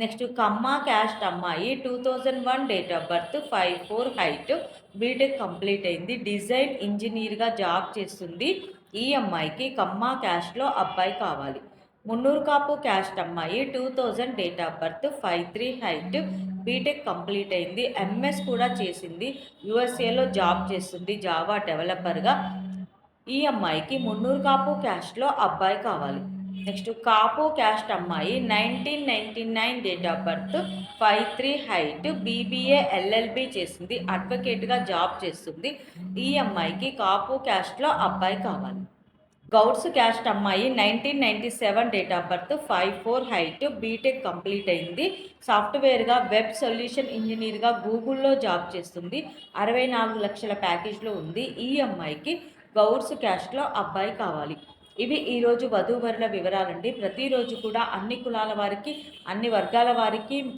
Next Kamma caste అమ్మాయి two thousand one date of birth five four height B Tech complete అయింది. Design ఇంజనీర్గా job చేస్తుంది. ఈ అమ్మాయికి కమ్మ క్యాస్ట్లో అబ్బాయి కావాలి. మున్నూరు కాపు క్యాస్ట్ అమ్మాయి two thousand date of birth five three height B Tech complete అయింది. ఎంఎస్ కూడా చేసింది. యుఎస్ఏలో జాబ్ చేస్తుంది. జావా డెవలపర్గా ఈ అమ్మాయికి మున్నూరు కాపు క్యాస్ట్లో అబ్బాయి కావాలి. నెక్స్ట్ కాపు క్యాస్ట్ అమ్మాయి nineteen ninety nine date of birth five three height BBA LLB చేసింది అడ్వకేట్గా జాబ్ చేస్తుంది ఈ అమ్మాయికి కాపు క్యాస్ట్లో అబ్బాయి కావాలి. గౌడ్స్ క్యాస్ట్ అమ్మాయి nineteen ninety seven date of birth five four height B Tech complete అయింది. సాఫ్ట్వేర్గా వెబ్ సొల్యూషన్ ఇంజనీర్గా గూగుల్లో జాబ్ చేస్తుంది. అరవై నాలుగు లక్షల ప్యాకేజ్లో ఉంది. ఈ అమ్మాయికి గౌడ్స్ క్యాస్ట్లో అబ్బాయి కావాలి. ఇవి ఈరోజు వధూవరుల వివరాలండి. ప్రతిరోజు కూడా అన్ని కులాల వారికి అన్ని వర్గాల వారికి